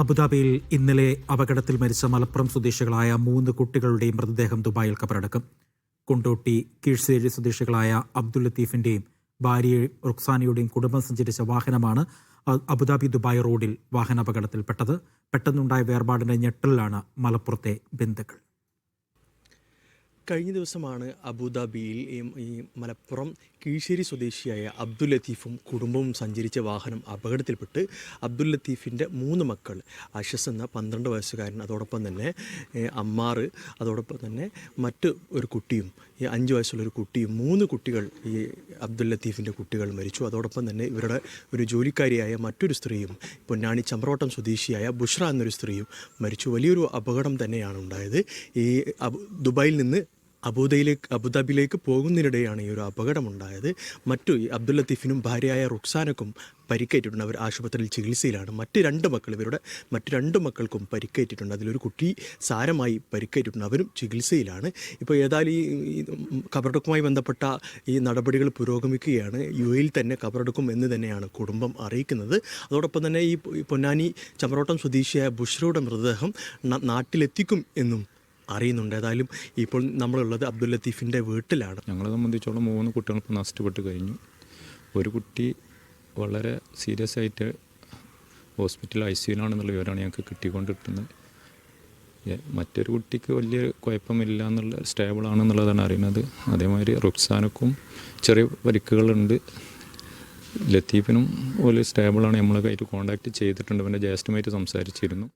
അബുദാബിയിൽ ഇന്നലെ അപകടത്തിൽ മരിച്ച മലപ്പുറം സ്വദേശികളായ മൂന്ന് കുട്ടികളുടെയും മൃതദേഹം ദുബായിൽ കബറടക്കും. കുണ്ടോട്ടി കീഴ്ശേരി സ്വദേശികളായ അബ്ദുൽ ലത്തീഫിന്റെയും ഭാര്യ റുക്സാനയുടെയും കുടുംബം സഞ്ചരിച്ച വാഹനമാണ് അബുദാബി ദുബായ് റോഡിൽ വാഹനാപകടത്തിൽപ്പെട്ടത്. പെട്ടെന്നുണ്ടായ വേർപാടിന്റെ ഞെട്ടലിലാണ് മലപ്പുറത്തെ ബന്ധുക്കൾ. കഴിഞ്ഞ ദിവസമാണ് അബുദാബിയിൽ ഈ മലപ്പുറം കീഴ്ശ്ശേരി സ്വദേശിയായ അബ്ദുൽ ലത്തീഫും കുടുംബവും സഞ്ചരിച്ച വാഹനം അപകടത്തിൽപ്പെട്ട് അബ്ദുൽ ലത്തീഫിന്റെ മൂന്ന് മക്കൾ അഷസ് എന്ന പന്ത്രണ്ട് വയസ്സുകാരൻ അതോടൊപ്പം തന്നെ അമ്മാറ് അതോടൊപ്പം തന്നെ മറ്റ് ഒരു കുട്ടിയും ഈ അഞ്ച് വയസ്സുള്ള ഒരു കുട്ടിയും മൂന്ന് കുട്ടികൾ ഈ അബ്ദുൽ ലത്തീഫിന്റെ കുട്ടികൾ മരിച്ചു. അതോടൊപ്പം തന്നെ ഇവരുടെ ഒരു ജോലിക്കാരിയായ മറ്റൊരു സ്ത്രീയും പൊന്നാണി ചമ്പ്രോട്ടം സ്വദേശിയായ ബുഷ്ര എന്നൊരു സ്ത്രീയും മരിച്ചു. വലിയൊരു അപകടം തന്നെയാണ് ഉണ്ടായത്. ഈ ദുബായിൽ നിന്ന് അബുദയിലേക്ക് അബുദാബിയിലേക്ക് പോകുന്നതിനിടെയാണ് ഈ ഒരു അപകടമുണ്ടായത്. മറ്റു അബ്ദുൽ ലത്തീഫിനും ഭാര്യയായ റുക്സാനക്കും പരിക്കേറ്റിട്ടുണ്ട്. അവർ ആശുപത്രിയിൽ ചികിത്സയിലാണ്. മറ്റ് രണ്ട് മക്കൾ ഇവരുടെ മറ്റ് രണ്ട് മക്കൾക്കും പരിക്കേറ്റിട്ടുണ്ട്. അതിലൊരു കുട്ടി സാരമായി പരിക്കേറ്റിട്ടുണ്ട്. അവരും ചികിത്സയിലാണ്. ഇപ്പോൾ ഏതായാലും ഈ കബറടക്കുമായി ബന്ധപ്പെട്ട ഈ നടപടികൾ പുരോഗമിക്കുകയാണ്. യു എയിൽ തന്നെ കബറടക്കും എന്ന് തന്നെയാണ് കുടുംബം അറിയിക്കുന്നത്. അതോടൊപ്പം തന്നെ ഈ പൊന്നാനി ചമറോട്ടം സ്വദേശിയായ ബുഷ്രയുടെ മൃതദേഹം നാട്ടിലെത്തിക്കും എന്നും അറിയുന്നുണ്ട്. ഏതായാലും ഇപ്പോൾ നമ്മളുള്ളത് അബ്ദുൽ ലത്തീഫിന്റെ വീട്ടിലാണ്. ഞങ്ങളെ സംബന്ധിച്ചോളം മൂന്ന് കുട്ടികൾ ഇപ്പോൾ നഷ്ടപ്പെട്ട് കഴിഞ്ഞു. ഒരു കുട്ടി വളരെ സീരിയസ് ആയിട്ട് ഹോസ്പിറ്റൽ ഐ സിയിലാണെന്നുള്ള വിവരമാണ് ഞങ്ങൾക്ക് കിട്ടിക്കൊണ്ടിരിക്കുന്നത് മറ്റൊരു കുട്ടിക്ക് വലിയ കുഴപ്പമില്ല എന്നുള്ള സ്റ്റേബിൾ ആണെന്നുള്ളതാണ് അറിയുന്നത്. അതേമാതിരി റുക്സാനക്കും ചെറിയ പരിക്കുകളുണ്ട് ലത്തീഫിനും ഒരു സ്റ്റേബിളാണ് നമ്മളൊക്കെ ആയിട്ട് കോൺടാക്റ്റ് ചെയ്തിട്ടുണ്ട്. പിന്നെ ജ്യേഷ്ഠമായിട്ട് സംസാരിച്ചിരുന്നു.